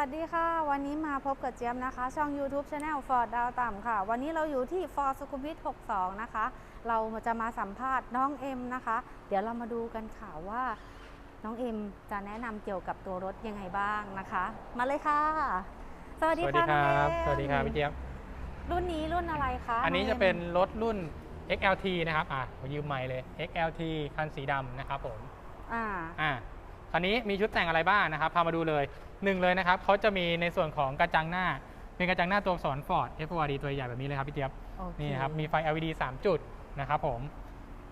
วัสดีค่ะ วันนี้มาพบกับเจี๊ยบนะคะ ช่อง YouTube Channel Ford ดาวต่ำค่ะ วันนี้เราอยู่ที่ Ford สุขุมวิท 62 นะคะ เราจะมาสัมภาษณ์น้องเอ็มนะคะ เดี๋ยวเรามาดูกันค่ะว่าน้องเอ็มจะแนะนำเกี่ยวกับตัวรถยังไงบ้างนะคะ มาเลยค่ะ สวัสสดีวัสดีค่ะคน้องรับเอ็มสวัสดีครับพี่เจี๊ยบ รุ่นนี้รุ่นอะไรคะอันนี้งจะมเป็นรถรุ่น XLT นะครับอะผมยืมใหม่เลย XLT คันสีดำนะครับผมอ่าอ่ะคันนี้มีชุดแต่งอะไรบ้างนะครับ พามาดูเลยหนึ่งเลยนะครับเขาจะมีในส่วนของกระจังหน้า เป็นกระจังหน้าตัวอักษร Ford FORD ตัวใหญ่แบบนี้เลยครับพี่เจี๊ยบโอเคนี่นะครับมีไฟ LED 3 จุดนะครับผม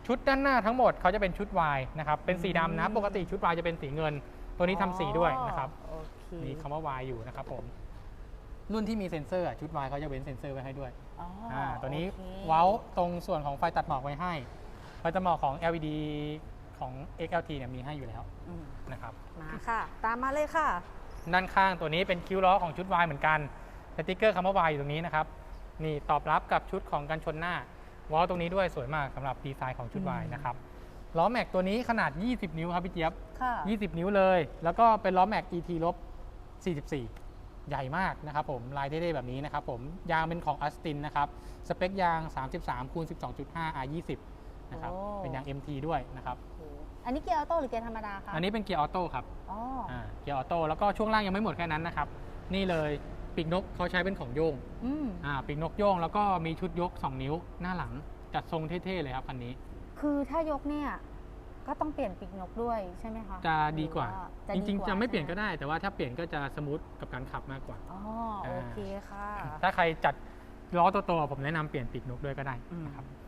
ชุดด้านหน้าทั้งหมดเขาจะเป็นชุด Y นะครับเป็นสีดำนะปกติชุด Y จะเป็นสีเงิน ตัวนี้ทำสีด้วยนะครับโอเคมีคำว่า Y อยู่นะครับผมรุ่นที่มีเซ็นเซอร์อะชุด Y เขาจะเว้นเซ็นเซอร์ไว้ให้ด้วยอ๋ออ่าตัวนี้โอเคเว้าตรงส่วนของไฟตัดหมอกไว้ให้ไฟตัดหมอกของ LED ของ XLT เนี่ยมีให้อยู่แล้วอืมนะครับ มาค่ะ ตามมาเลยค่ะ ด้านข้างตัวนี้เป็นคิ้วล้อของชุด Y เหมือนกันสติกเกอร์คำว่า Y อยู่ตรงนี้นะครับ นี่ตอบรับกับชุดของกันชนหน้าเว้าตรงนี้ด้วยสวยมากสำหรับดีไซน์ของชุด Y อืม นะครับล้อแม็กตัวนี้ขนาด 20 นิ้วครับพี่เจี๊ยบ ค่ะ 20 นิ้วเลย แล้วก็เป็นล้อแม็ก ET ลบ44 ใหญ่มากนะครับผม ลายเท่ๆแบบนี้นะครับผม ยางเป็นของอัสตินนะครับ สเปคยาง 33คูณ12.5 R20 นะครับ โอ้ เป็นยาง MT ด้วยนะครับโอเคอันนี้เกียร์ออโต้หรือเกียร์ธรรมดาคะอันนี้เป็นเกียร์ออโต้ครับอ๋ออ่าเกียร์ออโต้แล้วก็ช่วงล่างยังไม่หมดแค่นั้นนะครับ นี่เลยปีกนกเขาใช้เป็นของโยงอืมอ่าปีกนกโยงแล้วก็มีชุดยก 2 นิ้วหน้าหลังจัดทรงเท่ๆเลยครับคันนี้ คือถ้ายกเนี่ยก็ต้องเปลี่ยนปีกนกด้วยใช่ไหมคะจะดีกว่าหอจริงดีกว่าๆจะไม่เปลี่ยนใช่ก็หได้ แต่ว่าถ้าเปลี่ยนก็จะสมูทกับการขับมากกว่า อ๋อโอเคค่ะ ถ้าใครจัดล้อโตๆผมแนะนำเปลี่ยนปีกนกด้วยก็ได้อืมนะครับโอเค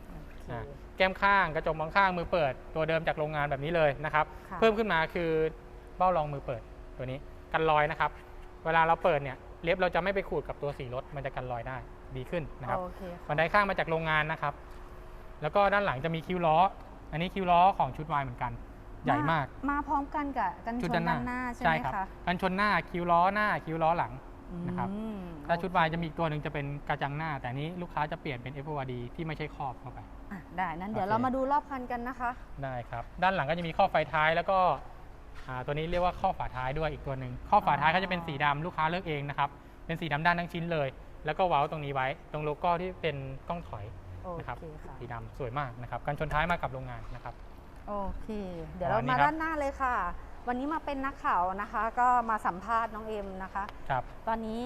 อ่า แก้มข้างกระจกมองข้างมือเปิด ตัวเดิมจากโรงงานแบบนี้เลยนะครับค่ะเพิ่มขึ้นมาคือเบ้ารองมือเปิดตัวนี้กันรอยนะครับ เวลาเราเปิดเนี่ยเล็บเราจะไม่ไปขูดกับตัวสีรถมันจะกันรอยได้ดีขึ้นนะครับโอเคค่ะบันไดข้างมาจากโรงงานนะครับ แล้วก็ด้านหลังจะมีคิ้วล้อ อันนี้คิ้วล้อของชุดวายเหมือนกัน ใหญ่มาก มาพร้อมกันกับกันชชุดนด้านหด้าน้านหน้าใช่ไหมครับคะกันชนหน้าคิ้วล้อหน้าคิ้วล้อหลัง นะครับอืมถ้าชุดวายจะมีอีกตัวหนึ่งจะเป็นกระจังหน้า แต่อันนี้ลูกค้าจะเปลี่ยนเป็น FORD ที่ไม่ใช่ครอบเข้าไป อะได้นั้นเดี๋ยวโอเค เรามาดูรอบคันกันนะคะ ได้ครับ ด้านหลังก็จะมีข้อไฟท้ายแล้วก็อ่าตัวนี้เรียกว่าข้อฝาท้ายด้วยอีกตัวหนึ่งข้อฝาท้ายอ๋อก็จะเป็นสีดำลูกค้าเลือกเองนะครับ เป็นสีดำด้านทั้งชิ้นเลย แล้วก็เว้าตรงนี้ไว้ ตรงโลโก้ที่เป็นกล้องถอย โอนะครับเคค่ะ สีดำสวยมากนะครับกันชนท้ายมากับโรงงานนะครับ โอเค เดี๋ยวเราอันนี้มาครับด้านหน้าเลยค่ะ วันนี้มาเป็นนักข่าวนะคะ ก็มาสัมภาษณ์น้องเอ็มนะคะ ครับ ตอนนี้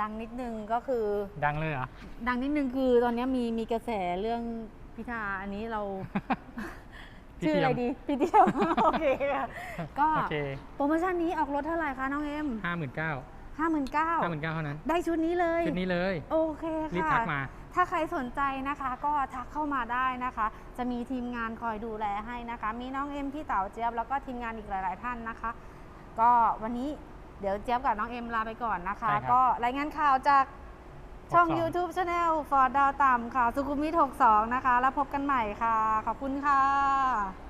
ดังนิดนึงก็คือ ดังเลยเหรอ ดังนิดนึงคือตอนนี้มีมีกระแสเรื่องพิธาอันนี้เรา พี่ชื่อเทียม อะไรดีพี่เทียมโอเคค่ะก็โอเคโปรโมชั่นนี้ออกรถเท่าไหร่คะน้องเอ็มห้าหมื่นเก้า ห้าหมื่นเก้าห้าหมื่นเก้าเท่านั้น ได้ชุดนี้เลย ชุดนี้เลย โอเครีบค่ะทักมา ถ้าใครสนใจนะคะก็ทักเข้ามาได้นะคะ จะมีทีมงานคอยดูแลให้นะคะ มีน้องเอ็มพี่เต๋าเจี๊ยบแล้วก็ทีมงานอีกหลาย ๆ ท่านนะคะ ก็วันนี้เดี๋ยวเจี๊ยบกับน้องเอ็มลาไปก่อนนะคะใช่ครับก็รายงานข่าวจากช่อง62 YouTube Channel Ford ดาวต่ำค่ะ สุขุมวิท 62 นะคะ แล้วพบกันใหม่ค่ะ ขอบคุณค่ะ